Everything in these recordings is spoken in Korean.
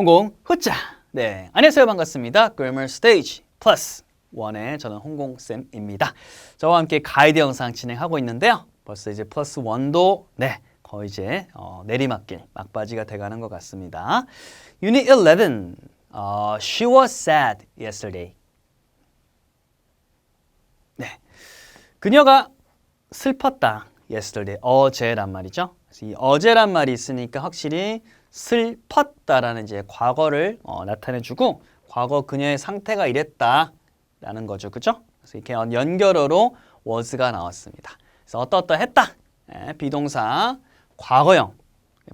홍공 후짜. 네, 안녕하세요. 반갑습니다. Grammar Stage Plus 1의 저는 홍공쌤입니다. 저와 함께 가이드 영상 진행하고 있는데요. 벌써 이제 플러스 1도 네, 거의 이제 어, 내리막길, 막바지가 돼가는 것 같습니다. Unit 11, 어, She was sad yesterday. 네, 그녀가 슬펐다. yesterday, 어제란 말이죠. 이 어제란 말이 있으니까 확실히 슬펐다라는 이제 과거를 어, 나타내주고 과거 그녀의 상태가 이랬다라는 거죠, 그죠? 그래서 이렇게 연- 연결어로 was가 나왔습니다. 그래서 어떠어떠 했다. 예, 비동사 과거형.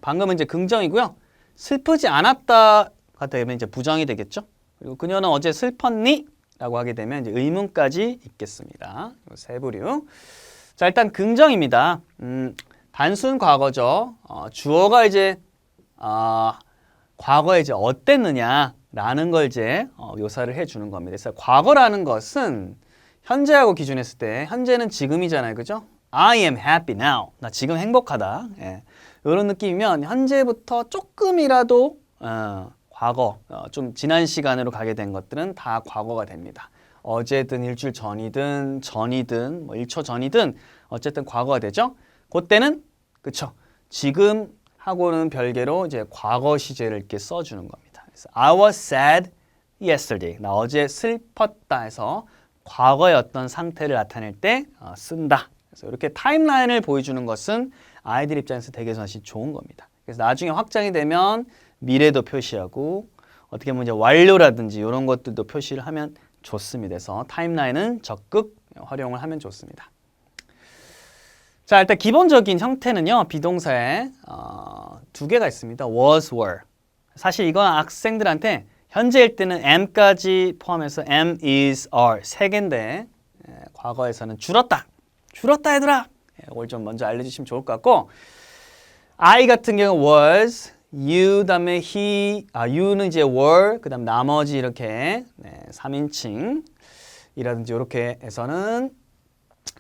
방금은 이제 긍정이고요. 슬프지 않았다가 되면 이제 부정이 되겠죠. 그리고 그녀는 어제 슬펐니? 라고 하게 되면 이제 의문까지 있겠습니다. 세 부류. 자, 일단 긍정입니다. 음, 단순 과거죠. 어, 주어가 이제 어, 과거에 이제 어땠느냐라는 걸 이제 어, 묘사를 해주는 겁니다. 그래서 과거라는 것은 현재하고 기준했을 때 현재는 지금이잖아요, 그죠? I am happy now. 나 지금 행복하다. 예. 이런 느낌이면 현재부터 조금이라도 어, 과거, 어, 좀 지난 시간으로 가게 된 것들은 다 과거가 됩니다. 어제든 일주일 전이든 전이든 뭐 1초 전이든 어쨌든 과거가 되죠. 그때는 그쵸. 지금 하고는 별개로 이제 과거 시제를 이렇게 써주는 겁니다. 그래서 I was sad yesterday. 나 어제 슬펐다 해서 과거의 어떤 상태를 나타낼 때 어, 쓴다. 그래서 이렇게 타임라인을 보여주는 것은 아이들 입장에서 되게 사실 좋은 겁니다. 그래서 나중에 확장이 되면 미래도 표시하고 어떻게 보면 이제 완료라든지 이런 것들도 표시를 하면 좋습니다. 그래서 타임라인은 적극 활용을 하면 좋습니다. 자, 일단 기본적인 형태는요, 비동사에 어, 두 개가 있습니다. was, were. 사실 이건 학생들한테 현재일 때는 am까지 포함해서 am, is, are 세 개인데 에, 과거에서는 줄었다. 줄었다 얘들아. 예, 이걸 좀 먼저 알려주시면 좋을 것 같고 I 같은 경우 was, you 다음에 he, 아 you는 이제 were, 그다음 나머지 이렇게 네, 3인칭 이라든지 이렇게 해서는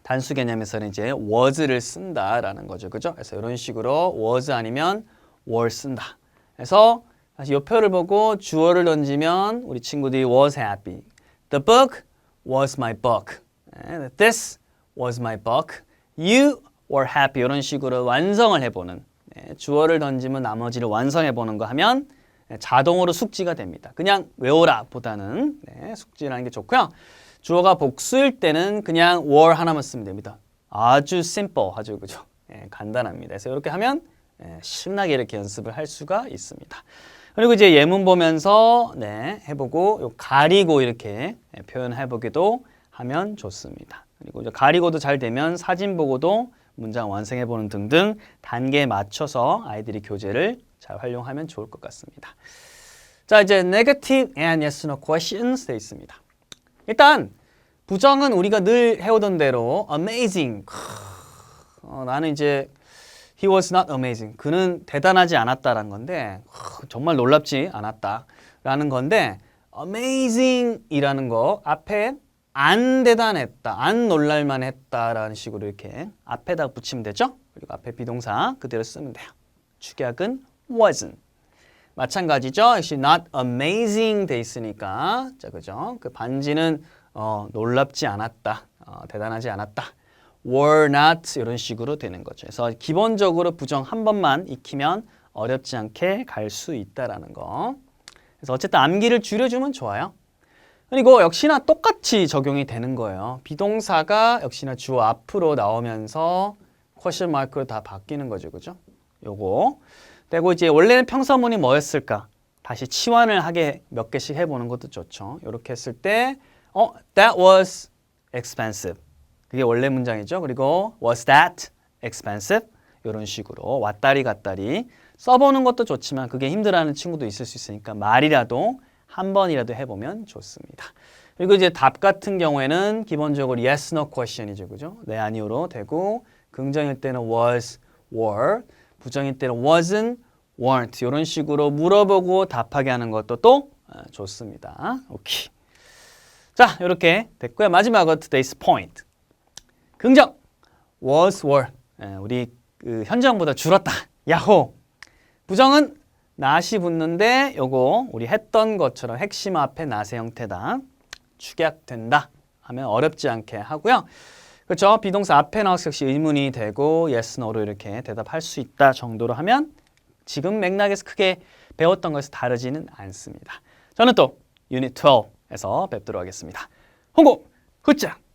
단수 개념에서는 이제 was를 쓴다라는 거죠. 그죠? 그래서 이런 식으로 was 아니면 were 쓴다. 그래서 다시 이 표를 보고 주어를 던지면 우리 친구들이 was happy. The book was my book. 네, This was my book. You were happy. 이런 식으로 완성을 해보는 네, 주어를 던지면 나머지를 완성해보는 거 하면 네, 자동으로 숙지가 됩니다. 그냥 외워라 보다는 네, 숙지라는 게 좋고요. 주어가 복수일 때는 그냥 were 하나만 쓰면 됩니다. 아주 simple 하죠, 그죠? 예, 간단합니다. 그래서 이렇게 하면 예, 신나게 이렇게 연습을 할 수가 있습니다. 그리고 이제 예문 보면서 네, 해보고 요 가리고 이렇게 예, 표현해보기도 하면 좋습니다. 그리고 이제 가리고도 잘 되면 사진 보고도 문장 완성해보는 등등 단계에 맞춰서 아이들이 교재를 잘 활용하면 좋을 것 같습니다. 자, 이제 negative and yes no questions 돼 있습니다. 일단 부정은 우리가 늘 해오던 대로 amazing. 크, 어, 나는 이제 he was not amazing. 그는 대단하지 않았다라는 건데 크, 정말 놀랍지 않았다라는 건데 amazing이라는 거 앞에 안 대단했다, 안 놀랄만 했다라는 식으로 이렇게 앞에다 붙이면 되죠. 그리고 앞에 비동사 그대로 쓰면 돼요. 축약은 wasn't. 마찬가지죠. 역시 not amazing 돼 있으니까 자 그죠? 그 반지는 어, 놀랍지 않았다, 어, 대단하지 않았다. were not 이런 식으로 되는 거죠. 그래서 기본적으로 부정 한 번만 익히면 어렵지 않게 갈 수 있다라는 거. 그래서 어쨌든 암기를 줄여주면 좋아요. 그리고 역시나 똑같이 적용이 되는 거예요. 비동사가 역시나 주어 앞으로 나오면서 퀘션 마크로 다 바뀌는 거죠. 그죠? 요거. 그리고 이제 원래는 평서문이 뭐였을까? 다시 치환을 하게 몇 개씩 해보는 것도 좋죠. 이렇게 했을 때, 어, that was expensive. 그게 원래 문장이죠. 그리고 was that expensive? 이런 식으로 왔다리 갔다리 써보는 것도 좋지만 그게 힘들어하는 친구도 있을 수 있으니까 말이라도 한 번이라도 해보면 좋습니다. 그리고 이제 답 같은 경우에는 기본적으로 yes, no question이죠. 그죠? 네, 아니오로 되고 긍정일 때는 was, were 부정일 때는 wasn't, weren't 이런 식으로 물어보고 답하게 하는 것도 또 어, 좋습니다. 오케이. 자, 이렇게 됐고요. 마지막으로 today's point. 긍정 was, were 예, 우리 그 현정보다 줄었다. 야호. 부정은 not이 붙는데 요거 우리 했던 것처럼 핵심 앞에 not의 형태다. 축약된다 하면 어렵지 않게 하고요. 그렇죠? 비동사 앞에 나와서 역시 의문이 되고 yes, no로 이렇게 대답할 수 있다 정도로 하면 지금 맥락에서 크게 배웠던 것에서 다르지는 않습니다. 저는 또 유닛 12에서 뵙도록 하겠습니다. 홍보 굿장!